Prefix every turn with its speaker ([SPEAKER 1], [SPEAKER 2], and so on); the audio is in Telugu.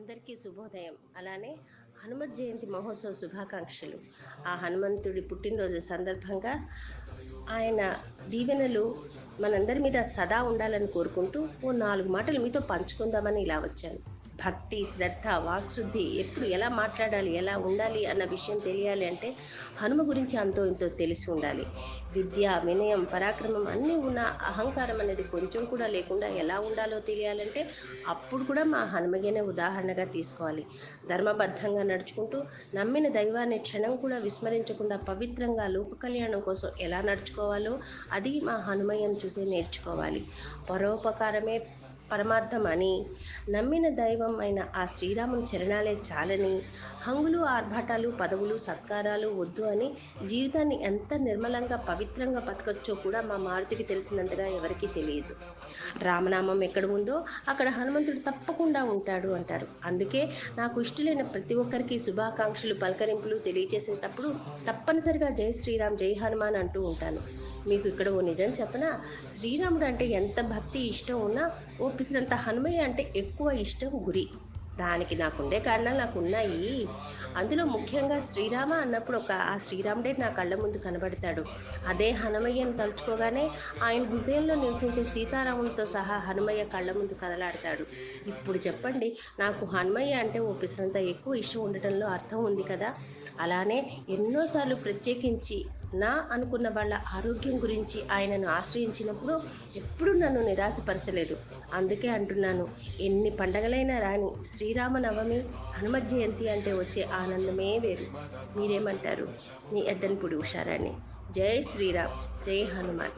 [SPEAKER 1] అందరికీ శుభోదయం. అలానే హనుమత్ జయంతి మహోత్సవ శుభాకాంక్షలు. ఆ హనుమంతుడి పుట్టినరోజు సందర్భంగా ఆయన దీవెనలు మనందరి మీద సదా ఉండాలని కోరుకుంటూ ఓ నాలుగు మాటలు మీతో పంచుకుందామని ఇలా వచ్చాను. భక్తి శ్రద్ధ వాక్శుద్ధి ఎప్పుడు ఎలా మాట్లాడాలి ఎలా ఉండాలి అన్న విషయం తెలియాలి అంటే హనుమ గురించి అంతో ఇంతో తెలిసి ఉండాలి. విద్య వినయం పరాక్రమం అన్నీ ఉన్న అహంకారం అనేది కొంచెం కూడా లేకుండా ఎలా ఉండాలో తెలియాలంటే అప్పుడు కూడా మా హనుమయ్యనే ఉదాహరణగా తీసుకోవాలి. ధర్మబద్ధంగా నడుచుకుంటూ నమ్మిన దైవాన్ని క్షణం కూడా విస్మరించకుండా పవిత్రంగా లోక కళ్యాణం కోసం ఎలా నడుచుకోవాలో అది మా హనుమయ్యను చూసే నేర్చుకోవాలి. పరోపకారమే పరమార్థం అని నమ్మిన దైవం అయిన ఆ శ్రీరాముని చరణాలే చాలని. హంగులు ఆర్భాటాలు పదవులు సత్కారాలు వద్దు అని జీవితాన్ని ఎంత నిర్మలంగా పవిత్రంగా బతకచ్చో కూడా మా మారుతికి తెలిసినంతగా ఎవరికీ తెలియదు. రామనామం ఎక్కడ ఉందో అక్కడ హనుమంతుడు తప్పకుండా ఉంటాడు అంటారు. అందుకే నాకు ఇష్టలైన ప్రతి ఒక్కరికి శుభాకాంక్షలు పలకరింపులు తెలియజేసేటప్పుడు తప్పనిసరిగా జై శ్రీరామ్ జై హనుమాన్ అంటూ ఉంటాను. మీకు ఇక్కడ ఓ నిజం చెప్పనా? శ్రీరాముడు అంటే ఎంత భక్తి ఇష్టం ఉన్నా ఓ హనుమయ్య అంటే ఎక్కువ ఇష్టం గురి. దానికి నాకుండే కారణాలు నాకు ఉన్నాయి అందులో ముఖ్యంగా శ్రీరామ అన్నప్పుడు ఒక ఆ శ్రీరాముడే నా కళ్ళ ముందు కనబడతాడు. అదే హనుమయ్యను తలుచుకోగానే ఆయన హృదయంలో నివసించే సీతారాములతో సహా హనుమయ్య కళ్ళ ముందు కదలాడతాడు. ఇప్పుడు చెప్పండి నాకు హనుమయ్య అంటే ఓ పిసరంత ఎక్కువ ఇష్టం ఉండటంలో అర్థం ఉంది కదా? అలానే ఎన్నోసార్లు ప్రత్యేకించి నా అనుకున్న వాళ్ళ ఆరోగ్యం గురించి ఆయనను ఆశ్రయించినప్పుడు ఎప్పుడూ నన్ను నిరాశపరచలేదు. అందుకే అంటున్నాను ఎన్ని పండగలైనా రాని శ్రీరామనవమి హనుమ జయంతి అంటే వచ్చే ఆనందమే వేరు. మీరేమంటారు? మీ ఎద్దనపూడి ఉషారాణి. జై శ్రీరామ్ జై హనుమాన్.